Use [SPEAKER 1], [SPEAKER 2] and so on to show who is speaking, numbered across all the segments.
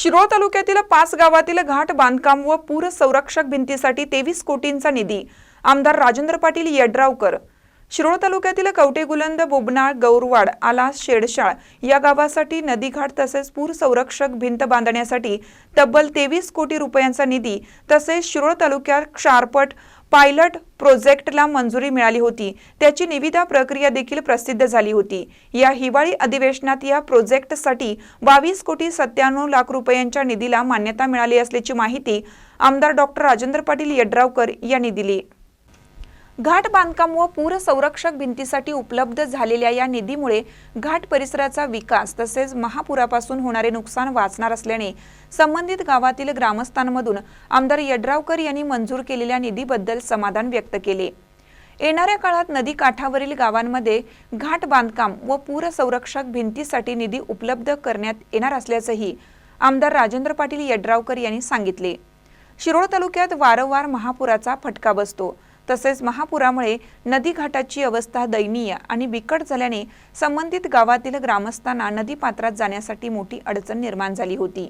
[SPEAKER 1] शिरोळ तालुक्यातील पाच गावातील घाट बांधकाम व पूर संरक्षक भिंतीसाठी तेवीस कोटींचा निधी. आमदार राजेंद्र पाटील यड्रावकर. शिरोळ तालुक्यातील कवटेगुलंद बोबनाळ गौरवाड आलास शेडशाळ या गावासाठी नदीघाट तसेच पूर संरक्षक भिंत बांधण्यासाठी तब्बल तेवीस कोटी रुपयांचा निधी तसेच शिरोळ तालुक्यात क्षारपट पायलट प्रोजेक्टला मंजुरी मिळाली होती. त्याची निविदा प्रक्रिया देखील प्रसिद्ध झाली होती. या हिवाळी अधिवेशनात या प्रोजेक्टसाठी बावीस कोटी सत्त्याण्णव लाख रुपयांच्या निधीला मान्यता मिळाली असल्याची माहिती आमदार डॉक्टर राजेंद्र पाटील यड्रावकर यांनी दिली. घाट बांधकाम व पूर संरक्षक भिंतीसाठी उपलब्ध झालेल्या या निधीमुळे घाट परिसराचा विकास तसेच महापुरापासून होणारे नुकसान वाचणार असल्याने संबंधित गावातील ग्रामस्थांमधून आमदार यड्रावकर यांनी मंजूर केलेल्या निधीबद्दल समाधान व्यक्त केले. येणाऱ्या काळात नदी काठावरील गावांमध्ये घाट बांधकाम व पूर संरक्षक भिंतीसाठी निधी उपलब्ध करण्यात येणार असल्याचंही आमदार राजेंद्र पाटील यड्रावकर यांनी सांगितले. शिरोळ तालुक्यात वारंवार महापुराचा फटका बसतो. तसेच महापुरामुळे नदीघाटाची अवस्था दयनीय आणि बिकट झाल्याने संबंधित गावातील ग्रामस्थांना नदीपात्रात जाण्यासाठी मोठी अडचण निर्माण झाली होती.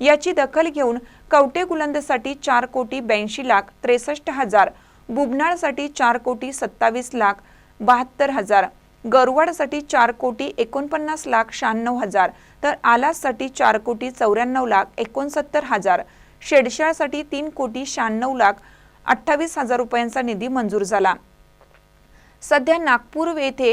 [SPEAKER 1] याची दखल घेऊन कवटे गुलंदसाठी चार कोटी ब्याऐंशी लाख त्रेसष्ट हजार बुबनाळसाठी चार कोटी सत्तावीस लाख बहात्तर हजार गरवाडसाठी चार कोटी एकोणपन्नास लाख शहाण्णव हजार तर आलाससाठी चार कोटी चौऱ्याण्णव लाख एकोणसत्तर हजार शेडशाळसाठी तीन कोटी शहाण्णव लाख अठ्ठावीस हजार रुपयांचा निधी मंजूर झाला. सध्या नागपूर येथे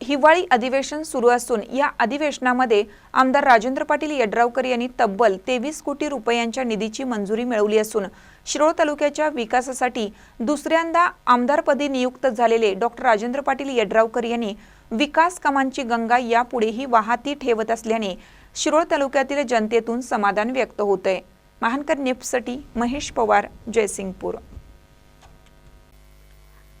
[SPEAKER 1] हिवाळी अधिवेशन सुरू असून या अधिवेशनामध्ये आमदार राजेंद्र पाटील यड्रावकर यांनी तब्बल तेवीस कोटी रुपयांच्या निधीची मंजुरी मिळवली असून शिरोळ तालुक्याच्या विकासासाठी दुसऱ्यांदा आमदारपदी नियुक्त झालेले डॉक्टर राजेंद्र पाटील यड्रावकर यांनी विकास कामांची गंगा यापुढेही वाहती ठेवत असल्याने शिरोळ तालुक्यातील जनतेतून समाधान व्यक्त होतंय. महानकर निप्ससाठी महेश पवार जयसिंगपूर.